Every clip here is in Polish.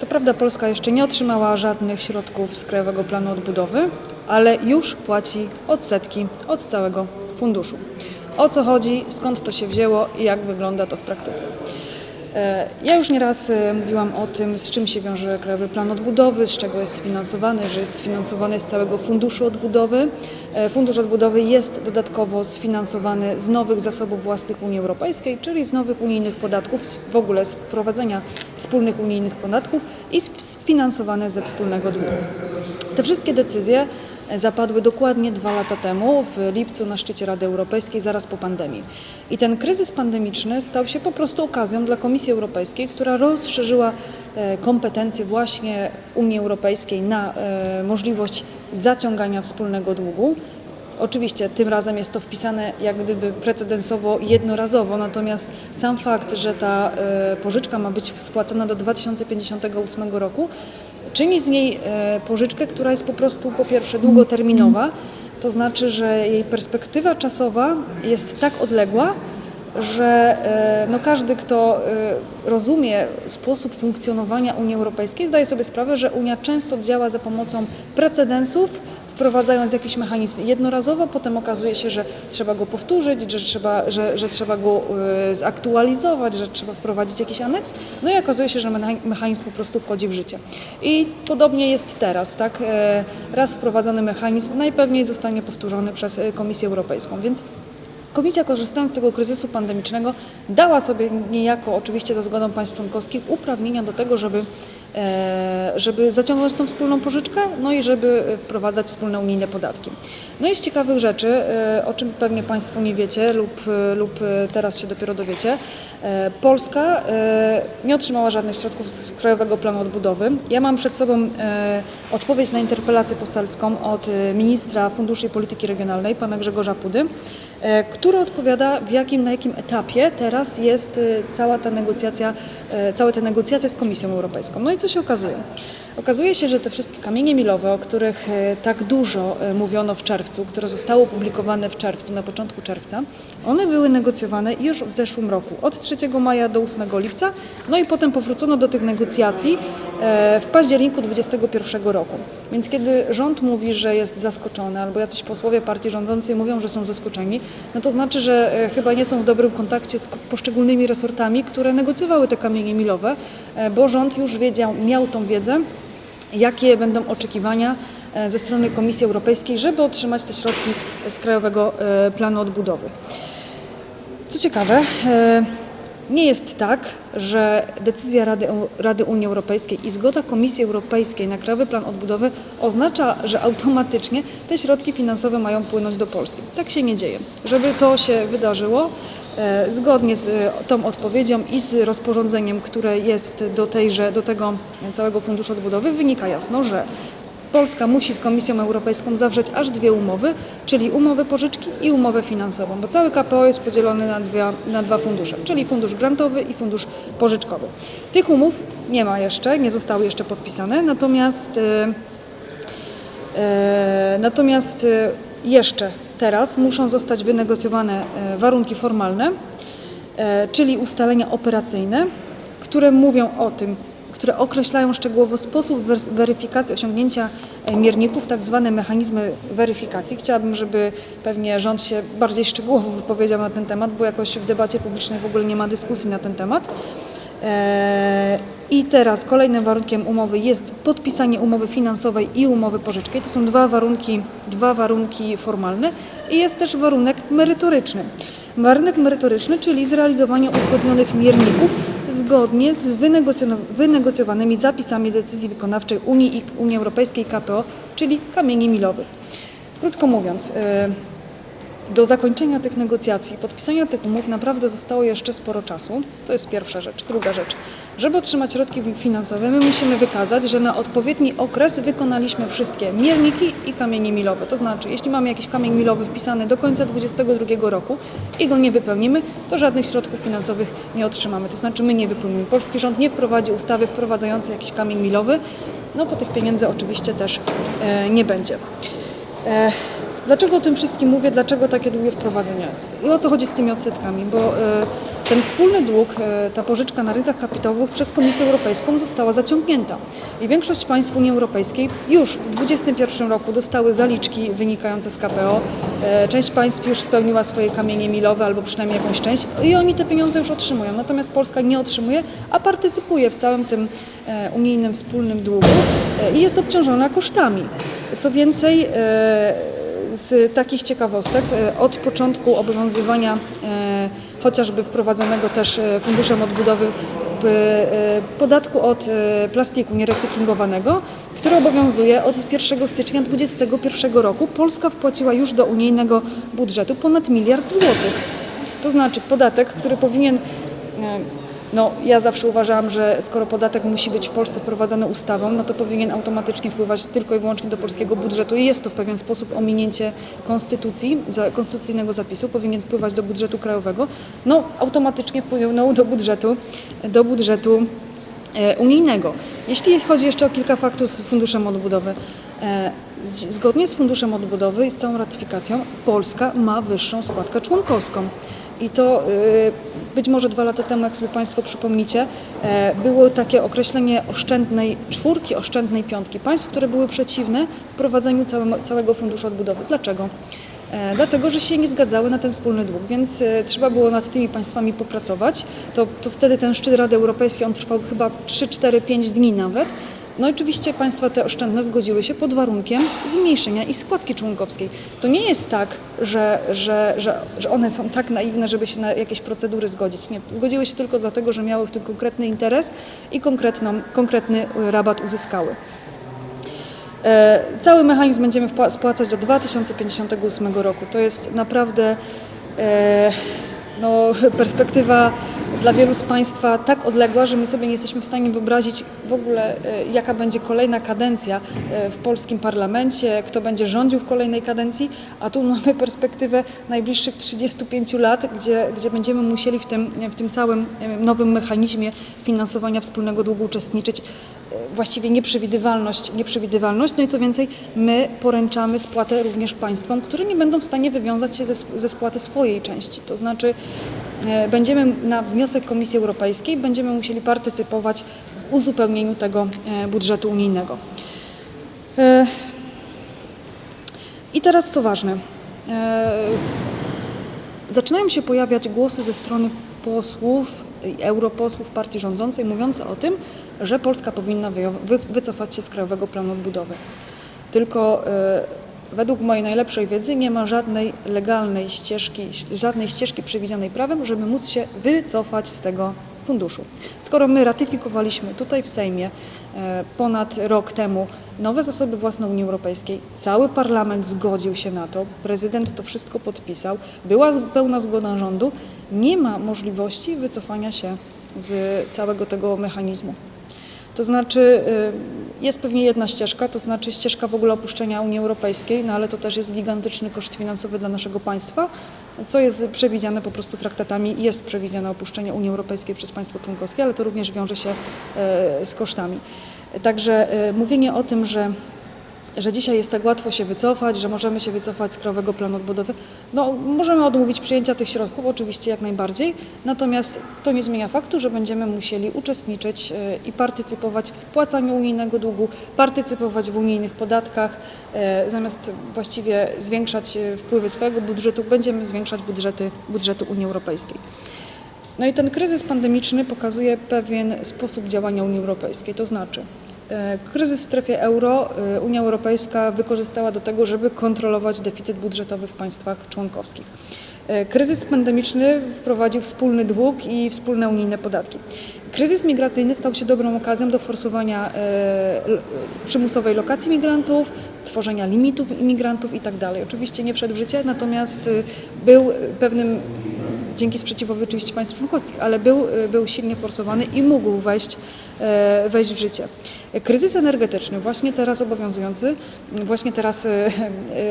Co prawda Polska jeszcze nie otrzymała żadnych środków z Krajowego Planu Odbudowy, ale już płaci odsetki od całego funduszu. O co chodzi, skąd to się wzięło i jak wygląda to w praktyce? E, Ja już nieraz e, mówiłam o tym, z czym się wiąże Krajowy Plan Odbudowy, z czego jest sfinansowany, że jest sfinansowany z całego Funduszu Odbudowy. E, Fundusz Odbudowy jest dodatkowo sfinansowany z nowych zasobów własnych Unii Europejskiej, czyli z nowych unijnych podatków, w ogóle z wprowadzenia wspólnych unijnych podatków i sfinansowany ze wspólnego długu. Te wszystkie decyzje zapadły dokładnie dwa lata temu, w lipcu na szczycie Rady Europejskiej, zaraz po pandemii. I ten kryzys pandemiczny stał się po prostu okazją dla Komisji Europejskiej, która rozszerzyła e, kompetencje właśnie Unii Europejskiej na e, możliwość zaciągania wspólnego długu. Oczywiście tym razem jest to wpisane jak gdyby precedensowo jednorazowo, natomiast sam fakt, że ta e, pożyczka ma być spłacona do 2058 roku, czyni z niej e, pożyczkę, która jest po prostu po pierwsze długoterminowa, to znaczy, że jej perspektywa czasowa jest tak odległa, że e, no każdy, kto e, rozumie sposób funkcjonowania Unii Europejskiej, zdaje sobie sprawę, że Unia często działa za pomocą precedensów, wprowadzając jakiś mechanizm jednorazowo, potem okazuje się, że trzeba go powtórzyć, że trzeba, że, że trzeba go e, zaktualizować, że trzeba wprowadzić jakiś aneks, no i okazuje się, że mecha- mechanizm po prostu wchodzi w życie. I podobnie jest teraz, tak? E, Raz wprowadzony mechanizm najpewniej zostanie powtórzony przez e, Komisję Europejską, więc Komisja, korzystając z tego kryzysu pandemicznego, dała sobie niejako, oczywiście za zgodą państw członkowskich, uprawnienia do tego, żeby, żeby zaciągnąć tą wspólną pożyczkę, no i żeby e, wprowadzać wspólne unijne podatki. No i z ciekawych rzeczy, e, o czym pewnie Państwo nie wiecie lub, e, lub e, teraz się dopiero dowiecie, e, Polska e, nie otrzymała żadnych środków z Krajowego Planu Odbudowy. Ja mam przed sobą e, odpowiedź na interpelację poselską od e, ministra Funduszy i Polityki Regionalnej, pana Grzegorza Pudy, e, który odpowiada, w jakim, na jakim etapie teraz jest e, cała ta negocjacja, e, całe te negocjacje z Komisją Europejską. No i co się okazuje? Okazuje się, że te wszystkie kamienie milowe, o których e, tak dużo e, mówiono w czerwcu, które zostały opublikowane w czerwcu, na początku czerwca, one były negocjowane już w zeszłym roku, od 3 maja do 8 lipca, no i potem powrócono do tych negocjacji e, w październiku 2021 roku. Więc kiedy rząd mówi, że jest zaskoczony, albo jacyś posłowie partii rządzącej mówią, że są zaskoczeni, no to znaczy, że chyba nie są w dobrym kontakcie z poszczególnymi resortami, które negocjowały te kamienie milowe, bo rząd już wiedział, miał tą wiedzę, jakie będą oczekiwania e, ze strony Komisji Europejskiej, żeby otrzymać te środki z Krajowego e, Planu Odbudowy. Co ciekawe, e, nie jest tak, że decyzja Rady, Rady Unii Europejskiej i zgoda Komisji Europejskiej na Krajowy Plan Odbudowy oznacza, że automatycznie te środki finansowe mają płynąć do Polski. Tak się nie dzieje. Żeby to się wydarzyło, e, zgodnie z e, tą odpowiedzią i z rozporządzeniem, które jest do, tejże, do tego całego Funduszu Odbudowy, wynika jasno, że Polska musi z Komisją Europejską zawrzeć aż dwie umowy, czyli umowę pożyczki i umowę finansową, bo cały KPO jest podzielony na, dwie, na dwa fundusze, czyli fundusz grantowy i fundusz pożyczkowy. Tych umów nie ma jeszcze, nie zostały jeszcze podpisane, natomiast, e, e, natomiast e, jeszcze teraz muszą zostać wynegocjowane warunki formalne, czyli ustalenia operacyjne, które mówią o tym, które określają szczegółowo sposób weryfikacji osiągnięcia e, mierników, tak zwane mechanizmy weryfikacji. Chciałabym, żeby pewnie rząd się bardziej szczegółowo wypowiedział na ten temat, bo jakoś w debacie publicznej w ogóle nie ma dyskusji na ten temat. E, I teraz kolejnym warunkiem umowy jest podpisanie umowy finansowej i umowy pożyczki. To są dwa warunki, dwa warunki formalne i jest też warunek merytoryczny. Warunek merytoryczny, czyli zrealizowanie uzgodnionych mierników zgodnie z wynegocjowanymi zapisami decyzji wykonawczej Unii i Unii Europejskiej KPO, czyli kamieni milowych. Krótko mówiąc, e, do zakończenia tych negocjacji, podpisania tych umów naprawdę zostało jeszcze sporo czasu. To jest pierwsza rzecz. Druga rzecz. Żeby otrzymać środki finansowe, my musimy wykazać, że na odpowiedni okres wykonaliśmy wszystkie mierniki i kamienie milowe. To znaczy, jeśli mamy jakiś kamień milowy wpisany do końca 2022 roku i go nie wypełnimy, to żadnych środków finansowych nie otrzymamy. To znaczy, my nie wypełnimy. Polski rząd nie wprowadzi ustawy wprowadzającej jakiś kamień milowy, no to tych pieniędzy oczywiście też e, nie będzie. E, Dlaczego o tym wszystkim mówię? Dlaczego takie długie wprowadzenia? I o co chodzi z tymi odsetkami? Bo e, ten wspólny dług, e, ta pożyczka na rynkach kapitałowych przez Komisję Europejską została zaciągnięta. I większość państw Unii Europejskiej już w 2021 roku dostały zaliczki wynikające z KPO. E, Część państw już spełniła swoje kamienie milowe, albo przynajmniej jakąś część i oni te pieniądze już otrzymują. Natomiast Polska nie otrzymuje, a partycypuje w całym tym unijnym wspólnym długu i jest obciążona kosztami. Co więcej, z takich ciekawostek, e, od początku obowiązywania e, chociażby wprowadzonego też e, Funduszem Odbudowy podatku od plastiku nierecyklingowanego, który obowiązuje od 1 stycznia 2021 roku, Polska wpłaciła już do unijnego budżetu ponad miliard złotych. To znaczy podatek, który powinien no, ja zawsze uważałam, że skoro podatek musi być w Polsce wprowadzony ustawą, no to powinien automatycznie wpływać tylko i wyłącznie do polskiego budżetu i jest to w pewien sposób ominięcie konstytucji, konstytucyjnego zapisu, powinien wpływać do budżetu krajowego, no automatycznie wpłynął do budżetu, do budżetu e, unijnego. Jeśli chodzi jeszcze o kilka faktów z Funduszem Odbudowy. E, Zgodnie z Funduszem Odbudowy i z całą ratyfikacją Polska ma wyższą składkę członkowską. I to y, być może dwa lata temu, jak sobie Państwo przypomnicie, e, było takie określenie oszczędnej czwórki, oszczędnej piątki państw, które były przeciwne wprowadzeniu całego, funduszu odbudowy. Dlaczego? E, Dlatego, że się nie zgadzały na ten wspólny dług, więc e, trzeba było nad tymi państwami popracować. To, to wtedy ten szczyt Rady Europejskiej, on trwał chyba 3, 4, 5 dni nawet. No oczywiście państwa te oszczędne zgodziły się pod warunkiem zmniejszenia ich składki członkowskiej. To nie jest tak, że, że, że, że one są tak naiwne, żeby się na jakieś procedury zgodzić. Nie, zgodziły się tylko dlatego, że miały w tym konkretny interes i konkretną, konkretny e, rabat uzyskały. E, Cały mechanizm będziemy spłacać do 2058 roku. To jest naprawdę e, no, perspektywa dla wielu z Państwa tak odległa, że my sobie nie jesteśmy w stanie wyobrazić w ogóle, e, jaka będzie kolejna kadencja e, w polskim parlamencie, kto będzie rządził w kolejnej kadencji, a tu mamy perspektywę najbliższych 35 lat, gdzie, gdzie będziemy musieli w tym, w tym całym e, nowym mechanizmie finansowania wspólnego długu uczestniczyć właściwie nieprzewidywalność, nieprzewidywalność. No i co więcej, my poręczamy spłatę również państwom, które nie będą w stanie wywiązać się ze, ze spłaty swojej części. To znaczy będziemy na wniosek Komisji Europejskiej będziemy musieli partycypować w uzupełnieniu tego e, budżetu unijnego. E, I teraz co ważne, e, zaczynają się pojawiać głosy ze strony posłów, europosłów partii rządzącej mówiące o tym, że Polska powinna wycofać się z Krajowego Planu Odbudowy. Tylko e, według mojej najlepszej wiedzy nie ma żadnej legalnej ścieżki, żadnej ścieżki przewidzianej prawem, żeby móc się wycofać z tego funduszu. Skoro my ratyfikowaliśmy tutaj w Sejmie e, ponad rok temu nowe zasoby własne Unii Europejskiej, cały parlament zgodził się na to, prezydent to wszystko podpisał, była pełna zgoda rządu, nie ma możliwości wycofania się z całego tego mechanizmu. To znaczy, y, jest pewnie jedna ścieżka, to znaczy ścieżka w ogóle opuszczenia Unii Europejskiej, no ale to też jest gigantyczny koszt finansowy dla naszego państwa, co jest przewidziane po prostu traktatami. Jest przewidziane opuszczenie Unii Europejskiej przez państwo członkowskie, ale to również wiąże się e, z kosztami. Także e, mówienie o tym, że że dzisiaj jest tak łatwo się wycofać, że możemy się wycofać z Krajowego Planu Odbudowy. No, możemy odmówić przyjęcia tych środków, oczywiście jak najbardziej, natomiast to nie zmienia faktu, że będziemy musieli uczestniczyć e, i partycypować w spłacaniu unijnego długu, partycypować w unijnych podatkach. E, Zamiast właściwie zwiększać e, wpływy swojego budżetu, będziemy zwiększać budżety, Unii Europejskiej. No i ten kryzys pandemiczny pokazuje pewien sposób działania Unii Europejskiej, to znaczy kryzys w strefie euro e, Unia Europejska wykorzystała do tego, żeby kontrolować deficyt budżetowy w państwach członkowskich. E, Kryzys pandemiczny wprowadził wspólny dług i wspólne unijne podatki. Kryzys migracyjny stał się dobrą okazją do forsowania e, przymusowej lokacji migrantów, tworzenia limitów imigrantów itd. Oczywiście nie wszedł w życie, natomiast e, był pewnym dzięki sprzeciwowi oczywiście państw członkowskich, ale był, był silnie forsowany i mógł wejść, e, wejść w życie. Kryzys energetyczny, właśnie teraz obowiązujący, właśnie teraz e,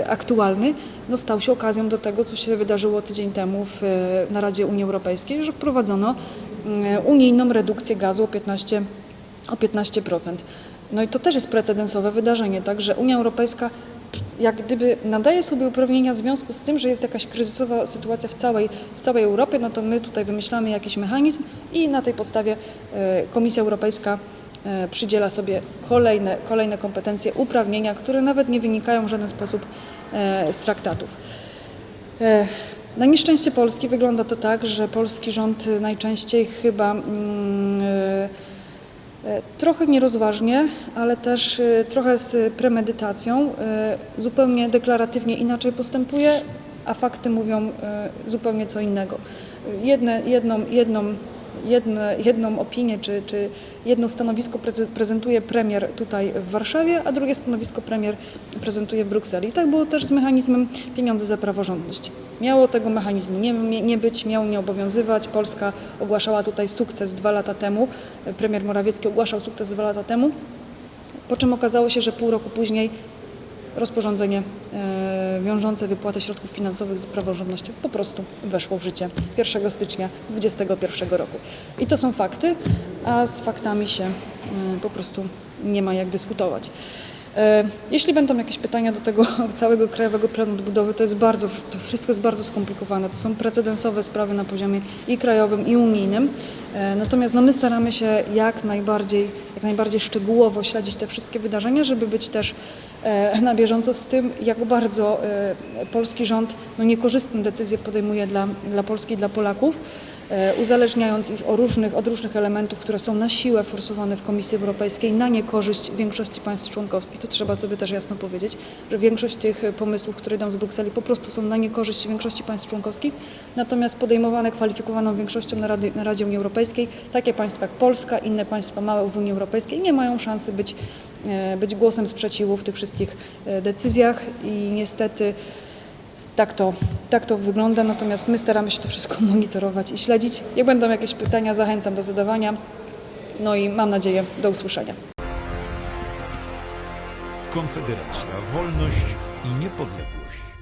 e, aktualny, no stał się okazją do tego, co się wydarzyło tydzień temu w, e, na Radzie Unii Europejskiej, że wprowadzono e, unijną redukcję gazu o 15, o 15%. No i to też jest precedensowe wydarzenie, tak, że Unia Europejska jak gdyby nadaje sobie uprawnienia w związku z tym, że jest jakaś kryzysowa sytuacja w całej, w całej Europie, no to my tutaj wymyślamy jakiś mechanizm i na tej podstawie e, Komisja Europejska e, przydziela sobie kolejne, kolejne kompetencje, uprawnienia, które nawet nie wynikają w żaden sposób e, z traktatów. Na nieszczęście Polski wygląda to tak, że polski rząd najczęściej chyba e, trochę nierozważnie, ale też e, trochę z premedytacją, e, zupełnie deklaratywnie inaczej postępuje, a fakty mówią e, zupełnie co innego. Jedne, jedną, jedną, jedne, jedną opinię czy, czy jedno stanowisko preze- prezentuje premier tutaj w Warszawie, a drugie stanowisko premier prezentuje w Brukseli. I tak było też z mechanizmem pieniądze za praworządność. Miało tego mechanizmu nie nie być, miał nie obowiązywać. Polska ogłaszała tutaj sukces dwa lata temu. Premier Morawiecki ogłaszał sukces dwa lata temu, po czym okazało się, że pół roku później rozporządzenie e, wiążące wypłatę środków finansowych z praworządnością po prostu weszło w życie 1 stycznia 2021 roku. I to są fakty, a z faktami się e, po prostu nie ma jak dyskutować. E, Jeśli będą jakieś pytania do tego całego Krajowego Planu Odbudowy, to jest bardzo, to wszystko jest bardzo skomplikowane. To są precedensowe sprawy na poziomie i krajowym, i unijnym. E, Natomiast no, my staramy się jak najbardziej, jak najbardziej szczegółowo śledzić te wszystkie wydarzenia, żeby być też e, na bieżąco z tym, jak bardzo e, polski rząd no, niekorzystne decyzje podejmuje dla, dla Polski i dla Polaków uzależniając ich różnych, od różnych elementów, które są na siłę forsowane w Komisji Europejskiej na niekorzyść większości państw członkowskich. To trzeba sobie też jasno powiedzieć, że większość tych pomysłów, które idą z Brukseli po prostu są na niekorzyść większości państw członkowskich, natomiast podejmowane kwalifikowaną większością na, Rady, na Radzie Unii Europejskiej, takie państwa jak Polska, inne państwa małe w Unii Europejskiej nie mają szansy być, e, być głosem sprzeciwu w tych wszystkich e, decyzjach i niestety tak to, tak to wygląda, natomiast my staramy się to wszystko monitorować i śledzić. Jak będą jakieś pytania, zachęcam do zadawania. No i mam nadzieję do usłyszenia. Konfederacja, wolność i niepodległość.